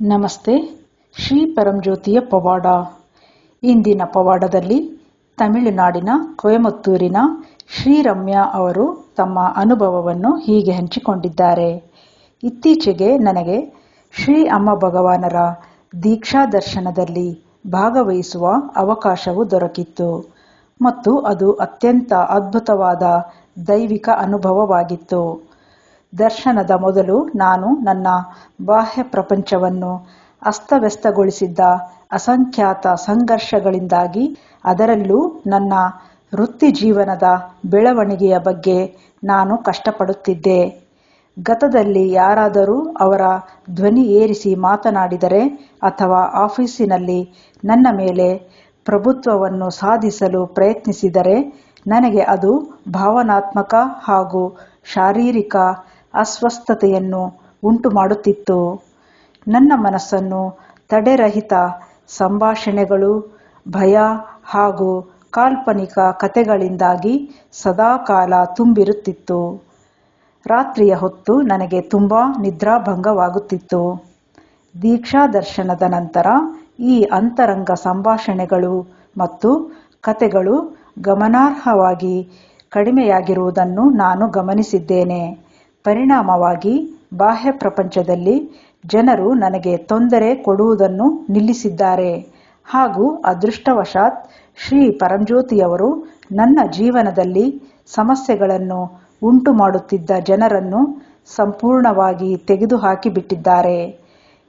ನಮಸ್ತೆ, ಶ್ರೀ ಪರಂಜ್ಯೋತಿಯ ಪವಾಡ. ಇಂದಿನ ಪವಾಡದಲ್ಲಿ ತಮಿಳುನಾಡಿನ ಕೊಯಮತ್ತೂರಿನ ಶ್ರೀರಮ್ಯಾ ಅವರು ತಮ್ಮ ಅನುಭವವನ್ನು ಹೀಗೆ ಹಂಚಿಕೊಂಡಿದ್ದಾರೆ. ಇತ್ತೀಚೆಗೆ ನನಗೆ ಶ್ರೀ ಅಮ್ಮ ಭಗವಾನರ ದೀಕ್ಷಾ ದರ್ಶನದಲ್ಲಿ ಭಾಗವಹಿಸುವ ಅವಕಾಶವು ದೊರಕಿತ್ತು ಮತ್ತು ಅದು ಅತ್ಯಂತ ಅದ್ಭುತವಾದ ದೈವಿಕ ಅನುಭವವಾಗಿತ್ತು. ದರ್ಶನದ ಮೊದಲು ನಾನು ನನ್ನ ಬಾಹ್ಯ ಪ್ರಪಂಚವನ್ನು ಅಸ್ತವ್ಯಸ್ತಗೊಳಿಸಿದ್ದ ಅಸಂಖ್ಯಾತ ಸಂಘರ್ಷಗಳಿಂದಾಗಿ ಅದರಲ್ಲೂ ನನ್ನ ವೃತ್ತಿಜೀವನದ ಬೆಳವಣಿಗೆಯ ಬಗ್ಗೆ ನಾನು ಕಷ್ಟಪಡುತ್ತಿದ್ದೆ. ಗತದಲ್ಲಿ ಯಾರಾದರೂ ಅವರ ಧ್ವನಿ ಏರಿಸಿ ಮಾತನಾಡಿದರೆ ಅಥವಾ ಆಫೀಸಿನಲ್ಲಿ ನನ್ನ ಮೇಲೆ ಪ್ರಭುತ್ವವನ್ನು ಸಾಧಿಸಲು ಪ್ರಯತ್ನಿಸಿದರೆ ನನಗೆ ಅದು ಭಾವನಾತ್ಮಕ ಹಾಗೂ ಶಾರೀರಿಕ ಅಸ್ವಸ್ಥತೆಯನ್ನು ಉಂಟು ಮಾಡುತ್ತಿತ್ತು ನನ್ನ ಮನಸ್ಸನ್ನು ತಡೆರಹಿತ ಸಂಭಾಷಣೆಗಳು, ಭಯ ಹಾಗೂ ಕಾಲ್ಪನಿಕ ಕಥೆಗಳಿಂದಾಗಿ ಸದಾಕಾಲ ತುಂಬಿರುತ್ತಿತ್ತು. ರಾತ್ರಿಯ ಹೊತ್ತು ನನಗೆ ತುಂಬ ನಿದ್ರಾಭಂಗವಾಗುತ್ತಿತ್ತು. ದೀಕ್ಷಾ ದರ್ಶನದ ನಂತರ ಈ ಅಂತರಂಗ ಸಂಭಾಷಣೆಗಳು ಮತ್ತು ಕಥೆಗಳು ಗಮನಾರ್ಹವಾಗಿ ಕಡಿಮೆಯಾಗಿರುವುದನ್ನು ನಾನು ಗಮನಿಸಿದ್ದೇನೆ. ಪರಿಣಾಮವಾಗಿ ಬಾಹ್ಯ ಪ್ರಪಂಚದಲ್ಲಿ ಜನರು ನನಗೆ ತೊಂದರೆ ಕೊಡುವುದನ್ನು ನಿಲ್ಲಿಸಿದ್ದಾರೆ. ಹಾಗೂ ಅದೃಷ್ಟವಶಾತ್ ಶ್ರೀ ಪರಂಜ್ಯೋತಿಯವರು ನನ್ನ ಜೀವನದಲ್ಲಿ ಸಮಸ್ಯೆಗಳನ್ನು ಉಂಟು ಮಾಡುತ್ತಿದ್ದ ಜನರನ್ನು ಸಂಪೂರ್ಣವಾಗಿ ತೆಗೆದುಹಾಕಿಬಿಟ್ಟಿದ್ದಾರೆ.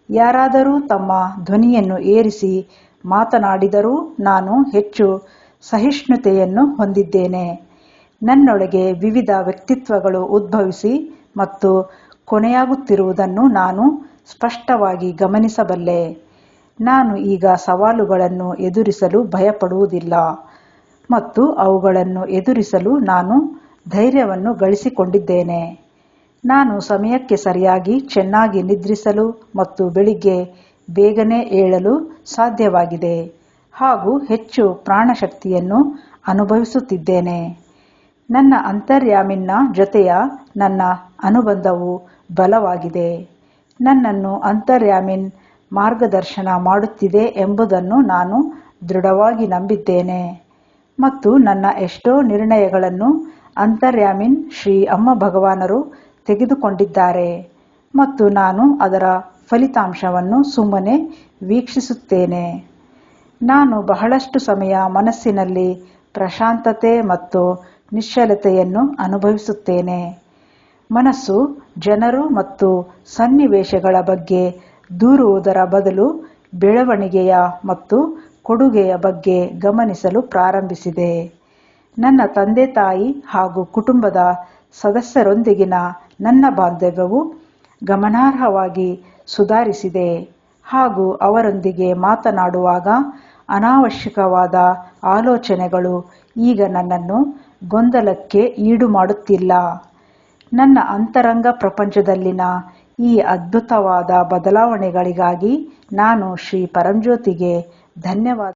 ಯಾರಾದರೂ ತಮ್ಮ ಧ್ವನಿಯನ್ನು ಏರಿಸಿ ಮಾತನಾಡಿದರೂ ನಾನು ಹೆಚ್ಚು ಸಹಿಷ್ಣುತೆಯನ್ನು ಹೊಂದಿದ್ದೇನೆ. ನನ್ನೊಳಗೆ ವಿವಿಧ ವ್ಯಕ್ತಿತ್ವಗಳು ಉದ್ಭವಿಸಿ ಮತ್ತು ಕೊನೆಯಾಗುತ್ತಿರುವುದನ್ನು ನಾನು ಸ್ಪಷ್ಟವಾಗಿ ಗಮನಿಸಬಲ್ಲೆ. ನಾನು ಈಗ ಸವಾಲುಗಳನ್ನು ಎದುರಿಸಲು ಭಯಪಡುವುದಿಲ್ಲ ಮತ್ತು ಅವುಗಳನ್ನು ಎದುರಿಸಲು ನಾನು ಧೈರ್ಯವನ್ನು ಗಳಿಸಿಕೊಂಡಿದ್ದೇನೆ. ನಾನು ಸಮಯಕ್ಕೆ ಸರಿಯಾಗಿ ಚೆನ್ನಾಗಿ ನಿದ್ರಿಸಲು ಮತ್ತು ಬೆಳಿಗ್ಗೆ ಬೇಗನೆ ಏಳಲು ಸಾಧ್ಯವಾಗಿದೆ ಹಾಗೂ ಹೆಚ್ಚು ಪ್ರಾಣಶಕ್ತಿಯನ್ನು ಅನುಭವಿಸುತ್ತಿದ್ದೇನೆ. ನನ್ನ ಅಂತರ್ಯಾಮಿನ್ನ ಜೊತೆಯ ನನ್ನ ಅನುಬಂಧವು ಬಲವಾಗಿದೆ. ನನ್ನನ್ನು ಅಂತರ್ಯಾಮಿನ್ ಮಾರ್ಗದರ್ಶನ ಮಾಡುತ್ತಿದೆ ಎಂಬುದನ್ನು ನಾನು ದೃಢವಾಗಿ ನಂಬಿದ್ದೇನೆ. ಮತ್ತು ನನ್ನ ಎಷ್ಟೋ ನಿರ್ಣಯಗಳನ್ನು ಅಂತರ್ಯಾಮಿನ್ ಶ್ರೀ ಅಮ್ಮ ಭಗವಾನರು ತೆಗೆದುಕೊಂಡಿದ್ದಾರೆ. ಮತ್ತು ನಾನು ಅದರ ಫಲಿತಾಂಶವನ್ನು ಸುಮ್ಮನೆ ವೀಕ್ಷಿಸುತ್ತೇನೆ. ನಾನು ಬಹಳಷ್ಟು ಸಮಯ ಮನಸ್ಸಿನಲ್ಲಿ ಪ್ರಶಾಂತತೆ ಮತ್ತು ನಿಶ್ಚಲತೆಯನ್ನು ಅನುಭವಿಸುತ್ತೇನೆ. ಮನಸ್ಸು ಜನರು ಮತ್ತು ಸನ್ನಿವೇಶಗಳ ಬಗ್ಗೆ ದೂರುವುದರ ಬದಲು ಬೆಳವಣಿಗೆಯ ಮತ್ತು ಕೊಡುಗೆಯ ಬಗ್ಗೆ ಗಮನಿಸಲು ಪ್ರಾರಂಭಿಸಿದೆ. ನನ್ನ ತಂದೆ ತಾಯಿ ಹಾಗೂ ಕುಟುಂಬದ ಸದಸ್ಯರೊಂದಿಗಿನ ನನ್ನ ಬಾಂಧವ್ಯವು ಗಮನಾರ್ಹವಾಗಿ ಸುಧಾರಿಸಿದೆ. ಹಾಗೂ ಅವರೊಂದಿಗೆ ಮಾತನಾಡುವಾಗ ಅನಾವಶ್ಯಕವಾದ ಆಲೋಚನೆಗಳು ಈಗ ನನ್ನನ್ನು ಗೊಂದಲಕ್ಕೆ ಈಡು ಮಾಡುತ್ತಿಲ್ಲ. ನನ್ನ ಅಂತರಂಗ ಪ್ರಪಂಚದಲ್ಲಿನ ಈ ಅದ್ಭುತವಾದ ಬದಲಾವಣೆಗಳಿಗಾಗಿ ನಾನು ಶ್ರೀ ಪರಂಜ್ಯೋತಿಗೆ ಧನ್ಯವಾದ.